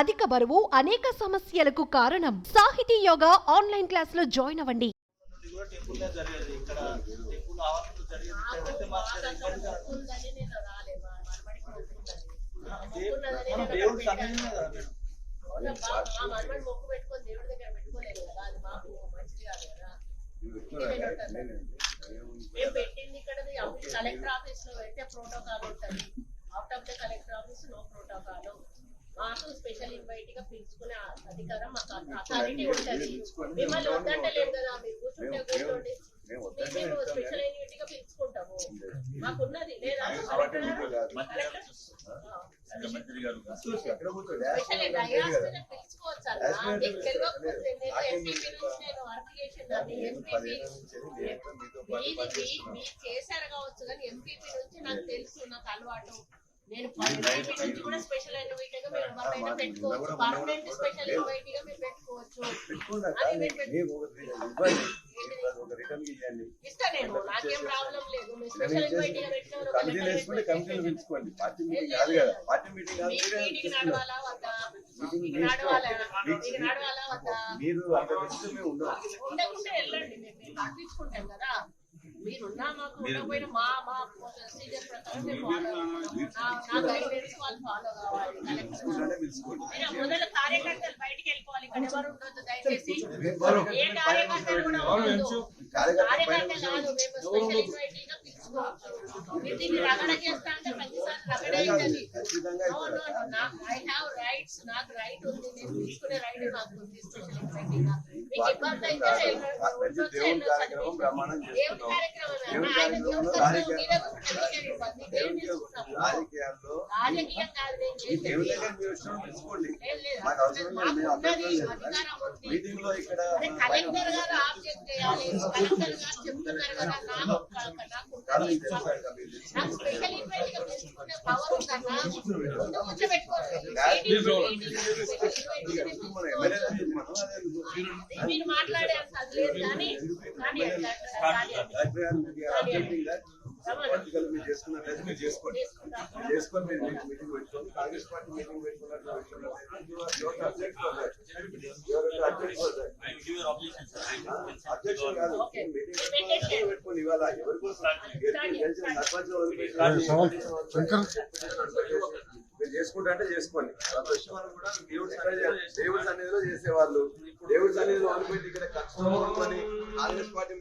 అధిక బరువు అనేక సమస్యలకు కారణం. సాహితీ యోగా ఆన్లైన్ క్లాసులో జాయిన్ అవ్వండి. పెట్టింది ఇక్కడ? కలెక్టర్ ఆఫీస్లో పెడితే ప్రోటోకాల్ ఉంటుంది. Out of the collector office no protocol మాకు స్పెషల్ ఇన్వైట్గా పిలుచుకునే అధికారం మాకు అథారిటీ ఉంటుంది. మిమ్మల్ని వద్దంటలేము కదా మీరు కూర్చుంటే కూర్చోండి. మేము స్పెషల్ ఇన్వైట్గా పిలుచుకుంటాము. మాకున్నది లేదా పిలుచుకోవచ్చు అన్న మీకు తెలియకపోతే నేను నుంచి నేను వర్క్ చేసిందాన్ని ఎంపీపీ మీది మీరు చేశారు కావచ్చు కానీ ఎంపీపీ నుంచి నాకు తెలుసు నాకు అలవాటు. నేను కూడా స్పెషల్ ఇన్వైట్ కమిటీలు వేసుకుంటే కమిటీలు పిలుచుకోండి. పార్టీ మీటింగ్ కాదు కదా. పార్టీ మీటింగ్ కాదు. మీకు మీరే మీటింగ్ పిలుస్తున్నారు. మీరున్నా మాకు ఉండకపోయినా మా మా ప్రొసీజర్ ప్రకారం మేము ఫాలో నా గైడ్లైన్స్ వాళ్ళు ఫాలో కావాలి. మొదలు కార్యకర్తలు బయటికి వెళ్ళిపోవాలి. ఇక్కడ ఎవరు ఉండొద్దు దయచేసి. ఎవరు? ఏ కార్యకర్తలు కూడా ఉండొద్దు. కార్యకర్త పైన కార్యకర్త కాదు మేము స్పెషల్ ఇన్వైటీగా పిలుచుకోవచ్చు మీరు దీన్ని రగడ చేస్తా అంటే ప్రతిసారి రగడే అవుతుంది ఖచ్చితంగా No, no, no. నాకు ఐ హావ్ రైట్స్ నాకు రైట్ ఉంది. నేను తీసుకునే రైట్ నాకు ఉంది. స్పెషల్ ఇన్వైటీగా. దేవుని కార్యక్రమం అని బ్రహ్మాండం దేవుని చేస్తున్నాం కార్యక్రమం దేవుని ఆయన కార్యక్రమంలో దేవుని రాజకీయ- మీరే కూర్చొని మీకే ఇబ్బంది. మేము దేవుని తీసుకున్నాము. రాజకీయాల్లో రాజకీయం కాదు నేను ఈ దేవుని చేసేది. దగ్గర మీరు వచ్చినప్పుడు పిలుచుకోండి లేదు, లేదు. మాకు అవసరం లేదు మేము మాకు ఉన్నది, అభ్యర్థులు అధికారం ఉంది. మీటింగ్లో ఇక్కడ అరే కలెక్టర్ గారు ఆబ్జెక్ట్ చేయాలి కలెక్టర్ గారు చెప్తున్నారు కదా నాకు నాకు కాదు, ఉన్నది. మీకు తెలుసా ఇంకా మీరు తెలుసు. నాకు స్పెషల్ ఇన్వైట్గా పిలుచుకునే పవర్ ఉందన్నా ముందు కూర్చోబెట్టుకోండి Please మీటింగ్ don't. మీటింగ్ మన ఎమ్మెల్యే మీరు చేసుకున్నట్లయితే మీరు చేసుకోండి మీరు చేసుకొని మీరు మీటింగ్ మీటింగ్ పెట్టుకోండి కాంగ్రెస్ పార్టీ మీటింగ్ పెట్టుకున్నట్లు పెట్టుకున్నట్లయితే you are- you are object for that. You are object for that. I give your objection, sir. I will consult అధ్యక్షుడు your- కాదు Okay. మీటింగ్ పెట్టేసి. పెట్టుకొని పెట్టుకొని ఇవాళ ఎవరి కోసం గెలిచి- గెలిచిన సర్పంచ్ మీరు చేసుకుంటా అంటే చేసుకోండి. కూడా దేవుడి సన్నిధిలో దేవుడి సన్నిధిలో చేసేవాళ్ళు. దేవుడి సన్నిధిలో అనుకుంటే ఇక్కడ కష్టమని కాంగ్రెస్ పార్టీ